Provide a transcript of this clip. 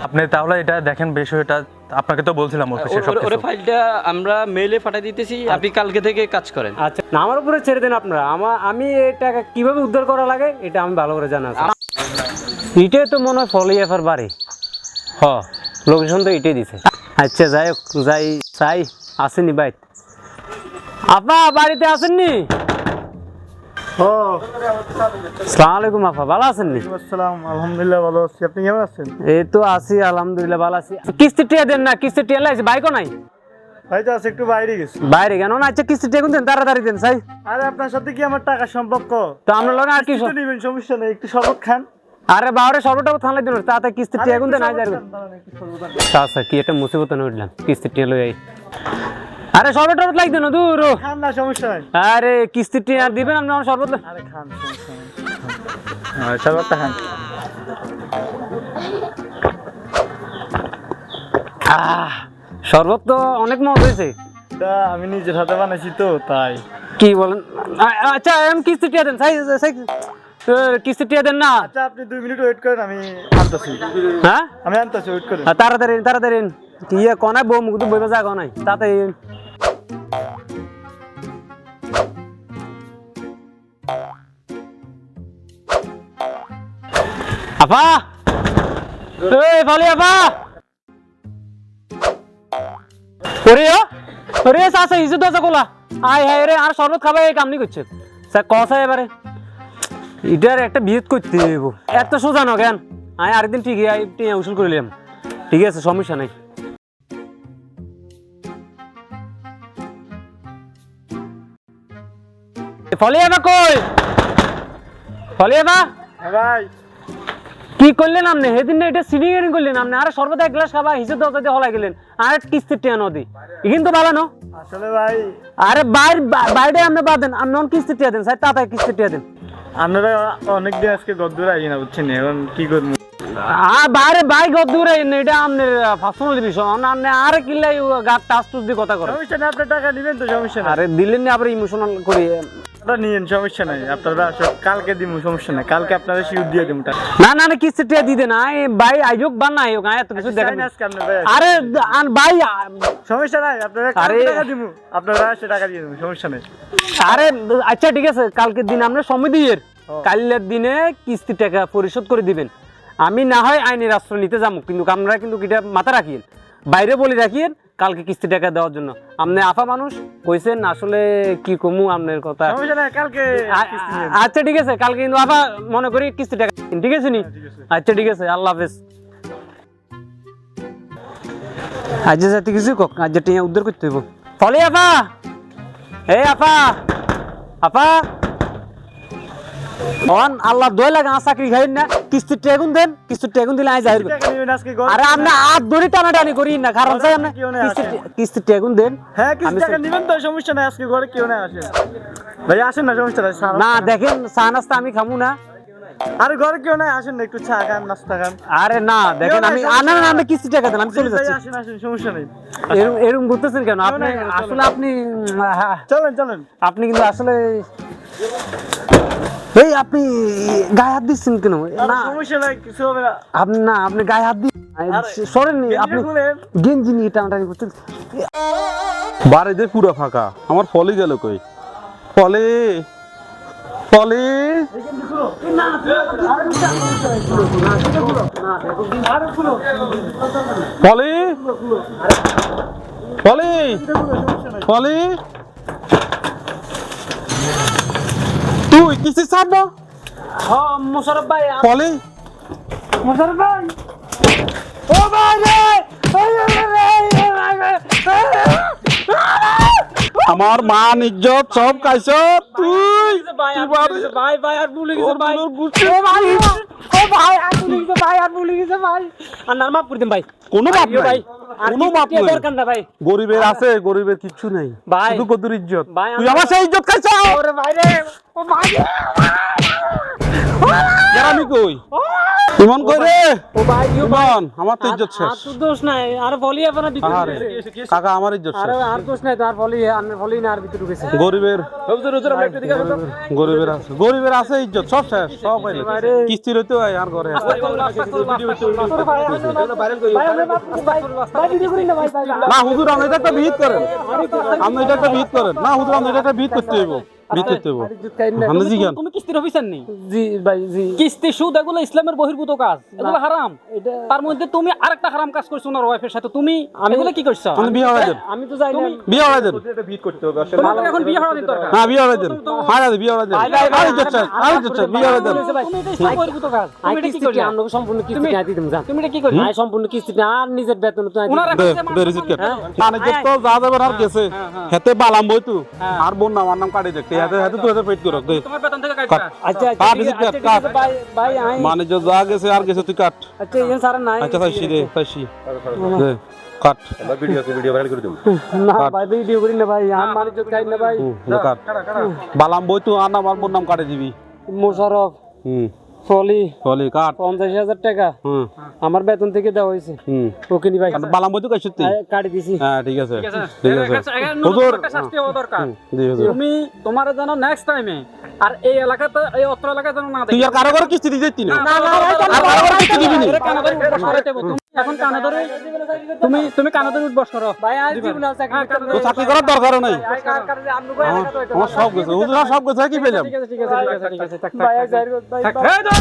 আপনি তাহলে এটা দেখেন বিষয়টা আপনাকে তো বলছিলাম অফিসে সব ওরে ফাইলটা আমরা মেইলে পাঠিয়ে দিতেছি আপনি কালকে থেকে কাজ করেন। আচ্ছা। না আমার উপরে ছেড়ে দেন আপনারা। আমার আমি এই টাকা কীভাবে উদ্ধার করা লাগে এটা আমি ভালো করে জানা আছে এটাই তো মনে হয় ফলি এফার বাড়ি। হ। লোকেশন তো এটাই দিছে। আচ্ছা যাই হোক যাই চাই আসেনি বাইক আপা বাড়িতে আসেননি ও। সালাম আলাইকুম আপা ভালো আছেননি? আসসালাম আলহামদুলিল্লাহ ভালো আছি। আপনি কেমন আছেন? এই তো আছি আলহামদুলিল্লাহ ভালো আছি। কিস্তি টিয়া দেন না কিস্তি টিয়া লাইছে বাইকও নাই? ভাই তো আছে একটু বাইরে গেছি। বাইরে কেন? না আচ্ছা কিস্তি টিয়া দেন তাড়াতাড়ি দেন চাই। আরে আপনার সাথে কি আমার টাকা সম্পর্ক তো আমরা লগে আর কি নিবেন সমস্যা নেই একটু শরবত খান। আরে বাবারে সর্বটা থানলাই দিন তাতে কিস্তি টিয়া গুন দেন আজ আর আচ্ছা কি একটা মুসিবত না উঠলাম কিস্তি টিয়া লই আই। আরে সর্বটা লাগ দেন দূর ও। খান না সমস্যা আরে কিস্তি টিয়া দিবেন আপনি আমার সর্বত লা- আরে খান সমস্যা শরবতটা খান। আহ শরবত তো অনেক মত হয়েছে। তা আমি নিজের হাতে বানাইছি তো তাই। কি বলেন? আচ্ছা আমি কিস্তি টিয়া দেন সাই সাই এ, কিস্তি টিয়া দেন না। আচ্ছা আপনি দুই মিনিট ওয়েট করেন আমি আনতেছি। হ্যাঁ? আমি আনতেছি ওয়েট করেন। তাড়াতাড়ি তাড়াতাড়ি। ইয়ে কনাই বউ মুখ তো বইবা জাগো নাই তাতে আপা এই ফালি আপা ওরে ওরে সাসা ইজু দসা কোলা? আয় হায় রে, আর শরবত খাবে, এই কাম করছে। স্যার, কসা এবারে। এটার একটা বিয়ে করতে হইব। এত সোজা ন কেন আমি আরেকদিন ঠিক টিয়া উসুল করে নিলাম ঠিক আছে, সমস্যা নাই। ফলে যাবা কই? ফলে যাবা হ্যাঁ ভাই। কি করলেন আপনি? সেদিন এটা সিনিয়রিং করলেন আপনি। আর সর্বদা এক গ্লাস খাবা হিসেবে দশ দিয়ে হলাই গেলেন। আর কিস্তির টিয়া নদী কিন্তু ভালো না। আসলে ভাই। আরে বাইরে বাইরে আপনি বাদ দেন। আপনি অন কিস্তির টিয়া দেন স্যার তাড়াতাড়ি কিস্তির টিয়া দেন। আপনারা অনেক দিন আজকে গদ্দুর আই না বুঝছেন? এখন কি করব? আর বাইরে বাইক দূরে এটা আপনার পার্সোনাল বিষয়। আপনি আরে কিল্লাই গাত টাস টুস দিয়ে কথা করেন। সমস্যা নেই আপনার টাকা দিবেন তো সমস্যা আরে দিলেন না আবার ইমোশনাল করি। আপনারা নিয়েন সমস্যা নাই। আপনারা আসলে কালকে দিব সমস্যা নাই। কালকে আপনারা শিউর দিয়ে দিব না না না কিস্তি টিয়া ভাই আইজক না আইজক আয় এত কিছু দেখেন না আজকে আপনার ভাই আরে ভাই সমস্যা নাই আপনারা আরে। কালকে টাকা দিব আপনারা সে টাকা দিয়ে দেবেন সমস্যা নাই। আরে আচ্ছা ঠিক আছে কালকের দিন আমরা সময় দিয়ে কালের দিনে কিস্তি টাকা পরিশোধ করে দিবেন। আমি না হয় আইনের আশ্রয় নিতে যাব কিন্তু আমরা কিন্তু এটা মাথা রাখিয়েন। বাইরে বলে রাখিয়েন কালকে কিস্তি টাকা দেওয়ার জন্য। আপনি আফা মানুষ কইছেন আসলে কি কমু আপনার কথা? কালকে। আচ্ছা ঠিক আছে কালকে কিন্তু আবার মনে করি কিস্তি টাকা ঠিক আছে নি? আচ্ছা ঠিক আছে আল্লাহ হাফেজ। আজ যাতে কিছু কক আজ টিয়া উদ্ধার করতে হইব। ফলে আপা এই আপা আপা অন আল্লাহ দয় লাগে আর চাকরি খাইন না। কিস্তির টেগুন দেন কিস্তির টেগুন দিলে আই নেবেন আজকে ঘর আরে হাত ধরে টানাটানি করি না কারণ চাই কেউ কিস্তির আসে। টেগুন দেন। হ্যাঁ কিস্তি টাকা নেবেন তো সমস্যা নাই আজকে ঘরে কেউ নাই আসেন ভাই আসেন না সমস্যা নাই না দেখেন চা নাস্তা আমি খামু না। আরে ঘরে কেউ নাই আসেন না একটু চা খান নাস্তা খান। আরে না দেখেন আমি না না আমি কিস্তি টাকা দেন আমি চলে যাচ্ছি। আসেন আসেন সমস্যা নেই। এরকম এরকম ঘুরতেছেন কেন? আপনি আসলে আপনি চলেন চলেন। আপনি কিন্তু আসলে এই আপনি গায়ে হাত দিচ্ছেন কেন না সমস্যা নাই কিছু হবে না আপনি না আপনি গায়ে হাত দিন সরেন নি, আপনি গেঞ্জি নিয়ে টানাটানি করতেন বাড়িতে পুরো ফাঁকা আমার ফলে গেল কই ফলে ফলে ফলে ফলে ফলে তুই কিসে চাপ না? হ্যাঁ মোশারফ ভাই মোশারফ ভাই। ও ভাই আমার মান ইজ্জত সব খাইছ তুই। ভাই ভাই আর ভুলে গেছে ভাই। ও ভাই ও ভাই আর ভুলে গেছে ভাই আর ভুলে গেছে ভাই। আর নার মাফ করে দেন ভাই কোনো নাই। আর কোনো কিছু নাই। দরকার না ভাই। গরিবের আছে গরিবের কিচ্ছু নাই। শুধু কদুর ইজ্জত। তুই আমার- আমার সেই ইজ্জত খাইছ? ওরে ভাই রে ও ভাই আমি কই? ইমন কই রে? ও ভাই ইমন আমার তো ইজ্জত শেষ। আর দোষ নাই আর ভলি আপনার আরে কাকা আমার ইজ্জত আর শেষ। আর দোষ নাই তো আর ভলি না আর ভিতরে ঢুকেছে। গরিবের গরিবের আছে গরিবের আছে ইজ্জত সব শেষ সব পাইলে। কিস্তি রইতে হয় আর ঘরে না হুজুর আপনি এটা একটা ভিত করেন। আপনি এটা একটা ভিত করেন। না হুজুর আপনি এটা একটা ভিত করতে হইব। ভিত করতে হইব। আপনি জিজ্ঞান তুমি কিস্তির অফিসার নেই জি ভাই জি। কিস্তি সুদ এগুলো ইসলামের বহির্ভূত কাজ। এগুলো হারাম। তার মধ্যে তুমি আরেকটা হারাম কাজ করছ ওনার ওয়াইফের সাথে। তুমি এগুলো কি করছ? আপনি বিয়ে হয়ে দেন আমি তো যাই না বিয়ে হয়ে দেন তোমার এখন বিয়ে হারানোর দরকার। হ্যাঁ বিয়ে হয়ে দেন। হ্যাঁ বিয়ে হয়ে দেন। আর ইজ্জত শেষ আর বিয়ে হয়ে দেন। তুমি তো ইসলাম বহির্ভূত কাজ। তুমি এটা কি কিস্তি আমরা সম্পূর্ণ কিস্তি না দিতাম জান তুমি এটা কি করলে আই সম্পূর্ণ কিস্তি না আর নিজের বেতন তো ওনার দিতাম। এখন দে যে দে রিসিট কাট। মানে যে তো যা যাবে আর গেছে হেতে বালাম বই তু। আর বোন না আমার নাম কাটি দেখতে। আচ্ছা আচ্ছা আচ্ছা, মানে যা গেছে আর গেছে তুই কাট। আচ্ছা নাই। আচ্ছা তাইছি দে তাইছি দে কাট। না ভাই ভিডিও করি না ভাই মানে না ভাই। কাট। বালাম বই তুই আন নাম আর বোন নাম কাটে দিবি। মোশারফ। হুম। ফলি চলি কাট পঞ্চাশ হাজার টাকা হুম আমার বেতন থেকে দেওয়া হয়েছে হুম ওকে নি ভাই বালাম তুই আই কাটি দিছি হ্যাঁ ঠিক আছে ঠিক আছে কাছে- হুজুর শাস্তি হওয়া দরকার জি হুজুর তুমি তোমার জানো নেক্সট টাইমে আর এই এলাকাতে এই অত্র এলাকায় যেন না তুই আর কারও করে কিস্তি দিতে না না, না, আর কারও করে কিস্তি দিবি না এখন কানে ধরে তুমি তুমি কানে ধরে উঠবস করো। ভাই আজ জীবন আছে হ্যাঁ, তো চাকরি করার দরকার নাই। আমার সব গেছে। হুজুর আর সব গেছে কি পেলাম? ঠিক আছে ঠিক আছে ঠিক আছে ঠিক আছে ভাই যাই ভাই ধর।